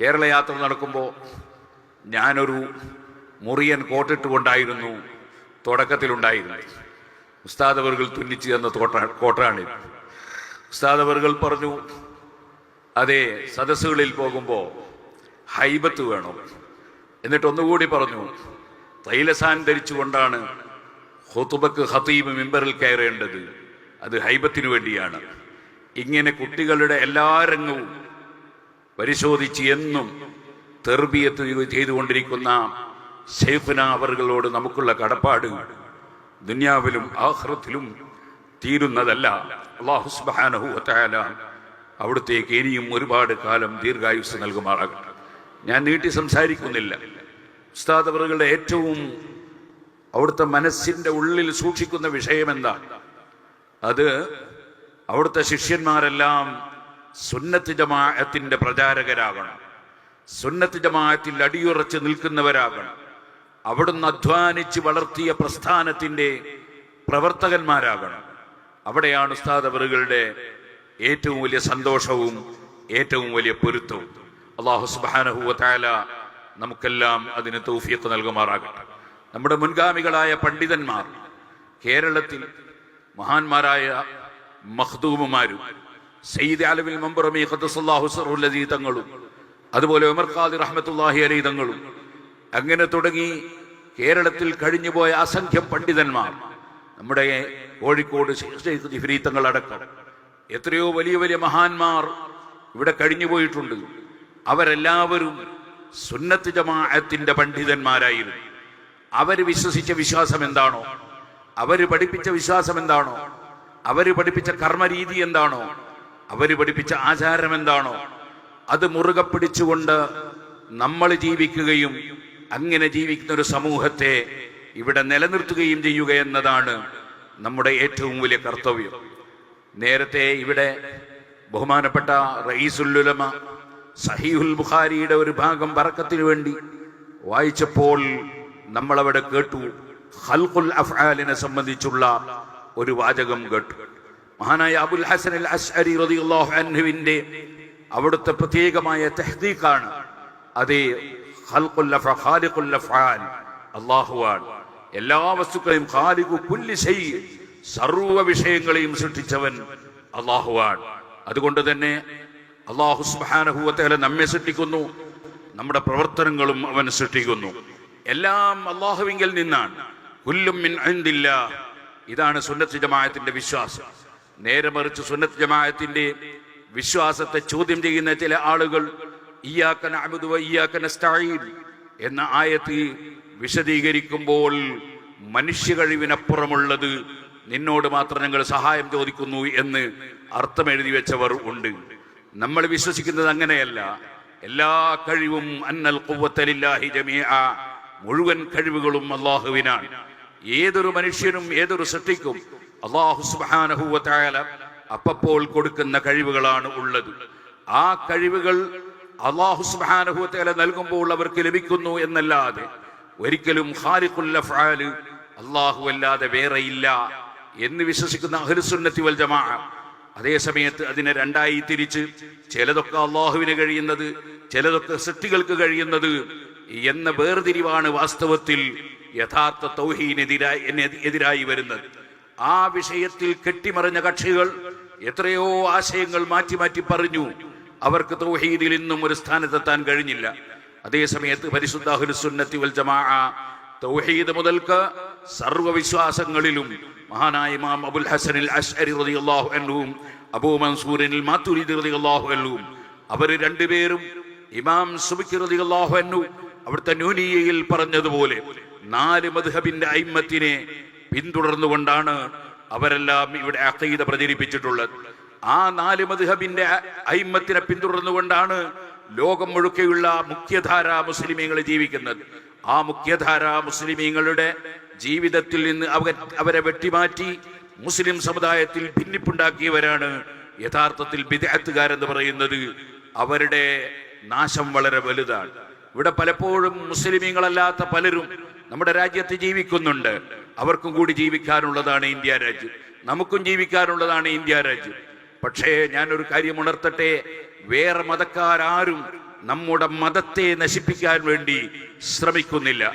കേരള യാത്ര നടക്കുമ്പോൾ ഞാനൊരു മുറിയൻ കോട്ടിട്ടുകൊണ്ടായിരുന്നു തുടക്കത്തിലുണ്ടായിരുന്നത്. ഉസ്താദ് അവർകൾ തുന്നിച്ച് തന്ന തോട്ട കോട്ടാണിത്. ഉസ്താദ് അവർകൾ പറഞ്ഞു അതെ സദസ്സുകളിൽ പോകുമ്പോൾ ഹൈബത്ത് വേണം. എന്നിട്ട് ഒന്നുകൂടി പറഞ്ഞു തൈലസാൻ ധരിച്ചുകൊണ്ടാണ് ഹുത്തുബക്ക് ഹത്തീബ് മിമ്പറിൽ കയറേണ്ടത്. അത് ഹൈബത്തിനു വേണ്ടിയാണ്. ഇങ്ങനെ കുട്ടികളുടെ എല്ലാ രംഗവും പരിശോധിച്ച് എന്നും തെർബിയത്ത് ചെയ്തുകൊണ്ടിരിക്കുന്ന സേഫന അവറുകളോട് നമുക്കുള്ള കടപ്പാട് ദുനിയാവിലും ആഹ്റത്തിലും തീരുന്നതല്ല. അള്ളാഹു സുബ്ഹാനഹു വതആല അവിടുത്തേക്ക് ഇനിയും ഒരുപാട് കാലം ദീർഘായുസ് നൽകുമാറാകട്ടെ. ഞാൻ നീട്ടി സംസാരിക്കുന്നില്ല. ഉസ്താദ് അവറുകളുടെ ഏറ്റവും അവിടുത്തെ മനസ്സിന്റെ ഉള്ളിൽ സൂക്ഷിക്കുന്ന വിഷയം എന്താ അത് അവിടുത്തെ ശിഷ്യന്മാരെല്ലാം സുന്നത്ത് ജമാഅത്തിന്റെ പ്രചാരകരാകണം. സുന്നത്ത് ജമാഅത്തിൽ അടിയുറച്ച് നിൽക്കുന്നവരാകണം. അവിടുന്ന് അധ്വാനിച്ച് വളർത്തിയ പ്രസ്ഥാനത്തിന്റെ പ്രവർത്തകന്മാരാകണം. അവിടെയാണ് ഉസ്താദ് അവറുകളുടെ ഏറ്റവും വലിയ സന്തോഷവും ഏറ്റവും വലിയ പൊരുത്തവും. അള്ളാഹു സുബ്ഹാനഹു വതആല നമുക്കെല്ലാം അതിന് തൗഫീഖ് നൽകുമാറാകട്ടെ. നമ്മുടെ മുൻഗാമികളായ പണ്ഡിതന്മാർ കേരളത്തിൽ മഹാന്മാരായ മഖ്ദൂമുമാരും സയ്യിദ് അലവിൽ മമ്പറമി ഖദ്ദസല്ലാഹു സറുല്ലദീ തങ്ങളും അതുപോലെ ഉമർ ഖാദി റഹ്മത്തുല്ലാഹി അലി തങ്ങളും. അങ്ങനെ തുടങ്ങി കേരളത്തിൽ കഴിഞ്ഞുപോയ അസംഖ്യം പണ്ഡിതന്മാർ നമ്മുടെ കോഴിക്കോട് ഷെയ്ഖ് തങ്ങളടക്കം എത്രയോ വലിയ വലിയ മഹാന്മാർ ഇവിടെ കഴിഞ്ഞുപോയിട്ടുണ്ട്. അവരെല്ലാവരും സുന്നത്ത് ജമാഅത്തിന്റെ പണ്ഡിതന്മാരായിരുന്നു. അവർ വിശ്വസിച്ച വിശ്വാസം എന്താണോ അവർ പഠിപ്പിച്ച വിശ്വാസം എന്താണോ അവർ പഠിപ്പിച്ച കർമ്മരീതി എന്താണോ അവർ പഠിപ്പിച്ച ആചാരം എന്താണോ അത് മുറുകെ പിടിച്ചുകൊണ്ട് നമ്മൾ ജീവിക്കുകയും അങ്ങനെ ജീവിക്കുന്ന ഒരു സമൂഹത്തെ ഇവിടെ നിലനിർത്തുകയും ചെയ്യുക എന്നതാണ് നമ്മുടെ ഏറ്റവും വലിയ കർത്തവ്യം. നേരത്തെ ഇവിടെ ബഹുമാനപ്പെട്ട റയീസുല്ലുലമ സഹീഹുൽ ബുഖാരിയുടെ ഒരു ഭാഗം പറക്കത്തിനു വേണ്ടി വായിച്ചപ്പോൾ നമ്മളവിടെ കേട്ടു ഹൽഖുൽ അഫ്ആലിനെ സംബന്ധിച്ചുള്ള ഒരു വാചകം കേട്ടു. മഹാനായ അബുൽ ഹസൻ അൽ അസ്അരി റളിയല്ലാഹു അൻഹുവിന്റെ അവിടുത്തെ പ്രത്യേകമായ തഹ്ദീഖാണ്. അതേ അല്ലാഹുവാണ് എല്ലാ വസ്തുക്കളെയും സർവ വിഷയങ്ങളെയും സൃഷ്ടിച്ചവൻ അള്ളാഹുവാണ് അതുകൊണ്ട് തന്നെ അള്ളാഹു വതആല നമ്മെ സൃഷ്ടിക്കുന്നു നമ്മുടെ പ്രവർത്തനങ്ങളും അവൻ സൃഷ്ടിക്കുന്നു. എല്ലാം അള്ളാഹുവിങ്കിൽ നിന്നാണ്. ഇതാണ് സുന്നത്ത് ജമാഅത്തിന്റെ വിശ്വാസം. നേരെ മറിച്ച് സുന്നത്ത് ജമാഅത്തിന്റെ വിശ്വാസത്തെ ചോദ്യം ചെയ്യുന്ന ചില ആളുകൾ എന്ന ആയത്ത് വിശദീകരിക്കുമ്പോൾ മനുഷ്യ കഴിവിനപ്പുറമുള്ളത് നിന്നോട് മാത്രം ഞങ്ങൾ സഹായം ചോദിക്കുന്നു എന്ന് അർത്ഥം എഴുതി വെച്ചവർ ഉണ്ട്. നമ്മൾ വിശ്വസിക്കുന്നത് അങ്ങനെയല്ല. എല്ലാ കഴിവും അന്നൽ മുഴുവൻ കഴിവുകളും അള്ളാഹുവിനാണ് ഏതൊരു മനുഷ്യനും ഏതൊരു സൃഷ്ടിക്കും അള്ളാഹു സുബ്ഹാനഹു വതആല അപ്പപ്പോൾ കൊടുക്കുന്ന കഴിവുകളാണ് ഉള്ളത്. ആ കഴിവുകൾ അള്ളാഹു സുബ്ഹാനഹു വതആല നൽകുമ്പോൾ അവർക്ക് ലഭിക്കുന്നു എന്നല്ലാതെ ഒരിക്കലും അള്ളാഹു അല്ലാതെ വേറെയില്ല എന്ന് വിശ്വസിക്കുന്ന അഹ്ലുസുന്നത്തി വൽ ജമാഅ. അതേ സമയത്ത് അതിനെ രണ്ടായി തിരിച്ച് ചിലതൊക്കെ അള്ളാഹുവിന് കഴിയുന്നത് ചിലതൊക്കെ സൃഷ്ടികൾക്ക് കഴിയുന്നത് എന്ന വേർതിരിവാണ് വാസ്തവത്തിൽ യഥാർത്ഥ തൗഹീനെതിരായി എതിരായി വരുന്നത്. ആ വിഷയത്തിൽ കെട്ടിമറിഞ്ഞ കക്ഷികൾ എത്രയോ ആശയങ്ങൾ മാറ്റി മാറ്റി പറഞ്ഞു. അവർക്ക് തൗഹീദിൽ ഇന്നും ഒരു സ്ഥാനത്തെത്താൻ കഴിഞ്ഞില്ല. അതേസമയത്ത് സമയത്ത് പരിശുദ്ധ അഹ്ലുസുന്നത്തി വൽ തൗഹീദ് മുതൽക്ക് സർവവിശ്വാസങ്ങളിലും മഹാനായ ഇമാം അബുൽ ഹസനിൽ അഷ്അരി റളിയല്ലാഹു അൻഹും അബൂ മൻസൂറിനിൽ മാതുരിദി റളിയല്ലാഹു അൻഹും അവർ രണ്ടുപേരും ഇമാം സുബിക്ക് റളിയല്ലാഹു അൻഹു അവിടുത്തെ നൂനിയയിൽ പറഞ്ഞതുപോലെ നാല് മദ്ഹബിന്റെ അയിമത്തിനെ പിന്തുടർന്നുകൊണ്ടാണ് അവരെല്ലാം ഇവിടെ അഖീദ പ്രചരിപ്പിച്ചിട്ടുള്ളത്. ആ നാല് മധുഹബിന്റെ അയിമത്തിനെ പിന്തുടർന്നുകൊണ്ടാണ് ലോകം മുഴുക്കെയുള്ള മുഖ്യധാര മുസ്ലിമീങ്ങൾ ജീവിക്കുന്നത്. ആ മുഖ്യധാര മുസ്ലിമീങ്ങളുടെ ജീവിതത്തിൽ നിന്ന് അവ അവരെ വെട്ടിമാറ്റി മുസ്ലിം സമുദായത്തിൽ ഭിന്നിപ്പുണ്ടാക്കിയവരാണ് യഥാർത്ഥത്തിൽ വിദേഹത്തുകാരെന്ന് പറയുന്നത്. അവരുടെ നാശം വളരെ വലുതാണ്. ഇവിടെ പലപ്പോഴും മുസ്ലിമീങ്ങളല്ലാത്ത പലരും നമ്മുടെ രാജ്യത്ത് ജീവിക്കുന്നുണ്ട്. അവർക്കും കൂടി ജീവിക്കാനുള്ളതാണ് ഇന്ത്യ രാജ്യം. നമുക്കും ജീവിക്കാനുള്ളതാണ് ഇന്ത്യ രാജ്യം. പക്ഷേ ഞാനൊരു കാര്യം ഉണർത്തട്ടെ? വേറെ മതക്കാരും നമ്മുടെ മതത്തെ നശിപ്പിക്കാൻ വേണ്ടി ശ്രമിക്കുന്നില്ല.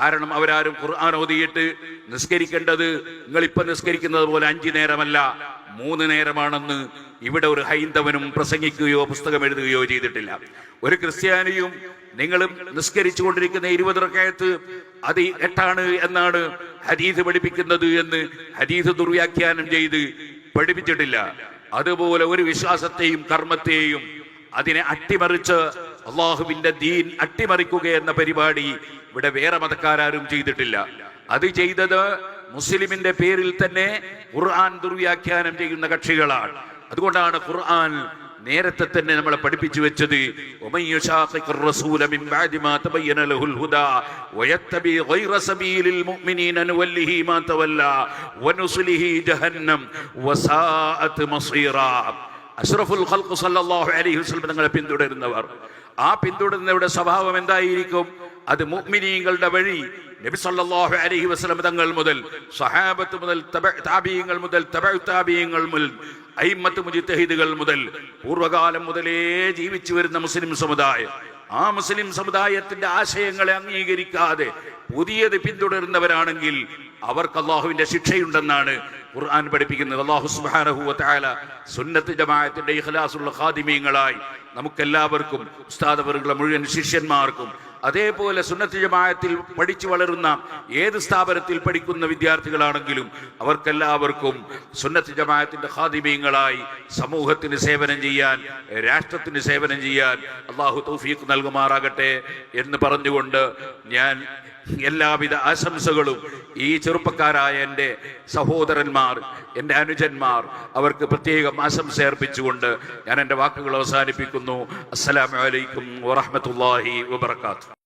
കാരണം അവരാരും ഖുർആൻ ഓതിയിട്ട് നിസ്കരിക്കേണ്ടത് നിങ്ങളിപ്പോ നിസ്കരിക്കുന്നത് പോലെ അഞ്ചു നേരമല്ല. മൂന്ന് നേരമാണെന്ന് ഇവിടെ ഒരു ഹൈന്ദവനും പ്രസംഗിക്കുകയോ പുസ്തകം എഴുതുകയോ ചെയ്തിട്ടില്ല. ഒരു ക്രിസ്ത്യാനിയും നിങ്ങളും നിസ്കരിച്ചു കൊണ്ടിരിക്കുന്ന ഇരുപത് റക്കായത്ത് അത് എട്ടാണ് എന്നാണ് ഹരീത് പഠിപ്പിക്കുന്നത് എന്ന് ഹരീത് ദുർവ്യാഖ്യാനം ചെയ്ത് പഠിപ്പിച്ചിട്ടില്ല. അതുപോലെ ഒരു വിശ്വാസത്തെയും കർമ്മത്തെയും അതിനെ അട്ടിമറിച്ച് അള്ളാഹുവിന്റെ ദീൻ അട്ടിമറിക്കുക എന്ന പരിപാടി ഇവിടെ വേറെ മതക്കാരും ചെയ്തിട്ടില്ല. അത് ചെയ്തത് മുസ്ലിമിന്റെ പേരിൽ തന്നെ ഖുർആൻ ദുർവ്യാഖ്യാനം ചെയ്യുന്ന കക്ഷികളാണ്. അതുകൊണ്ടാണ് ഖുർആൻ നേരത്തെ തന്നെ നമ്മളെ പഠിപ്പിച്ചു വെച്ചത്. അഷ്റഫുൽ സല്ലല്ലാഹു അലൈഹി വസല്ലം തങ്ങളെ പിന്തുടരുന്നവർ. ആ പിന്തുടരുന്നവരുടെ സ്വഭാവം എന്തായിരിക്കും? അത് മുഅ്മിനീങ്ങളുടെ വഴി നബി സല്ലല്ലാഹു അലൈഹി വസല്ലം തങ്ങൾ മുതൽ സഹാബത്ത് മുതൽ താപീയങ്ങൾ മുതൽ തബഉ താബിഈങ്ങൾ മുതൽ അയിമത്ത് മുജിത്തഹിദുകൾ മുതൽ പൂർവകാലം മുതലേ ജീവിച്ചു വരുന്ന മുസ്ലിം സമുദായം. ആ മുസ്ലിം സമുദായത്തിന്റെ ആശയങ്ങളെ അംഗീകരിക്കാതെ പുതിയത് പിന്തുടരുന്നവരാണെങ്കിൽ അവർക്ക് അള്ളാഹുവിന്റെ ശിക്ഷയുണ്ടെന്നാണ് ഖുർആൻ പഠിപ്പിക്കുന്നത് അള്ളാഹു സുബ്ഹാനഹു വ തആല സുന്നത്ത് ജമാഅത്തിന്റെ ഇഖ്ലാസുള്ള ഖാദിമീങ്ങളായി. നമുക്കെല്ലാവർക്കും ഉസ്താദവറുകളെ മുഴുവൻ ശിഷ്യന്മാർക്കും അതേപോലെ സുന്നത്ത് ജമായത്തിൽ പഠിച്ചു വളരുന്ന ഏത് സ്ഥാപനത്തിൽ പഠിക്കുന്ന വിദ്യാർത്ഥികളാണെങ്കിലും അവർക്കെല്ലാവർക്കും സുന്നത്ത് ജമാഅത്തിന്റെ ഖാദിമീങ്ങളായി സമൂഹത്തിന് സേവനം ചെയ്യാൻ രാഷ്ട്രത്തിന് സേവനം ചെയ്യാൻ അള്ളാഹു തൗഫീഖ് നൽകുമാറാകട്ടെ എന്ന് പറഞ്ഞുകൊണ്ട് ഞാൻ എല്ലാവിധ ആശംസകളും ഈ ചെറുപ്പക്കാരായ എന്റെ സഹോദരന്മാർ എന്റെ അനുജന്മാർ അവർക്ക് പ്രത്യേകം ആശംസ അർപ്പിച്ചുകൊണ്ട് ഞാൻ എന്റെ വാക്കുകൾ അവസാനിപ്പിക്കുന്നു. അസ്സലാമു അലൈക്കും വറഹ്മത്തുള്ളാഹി വബർക്കാത്തു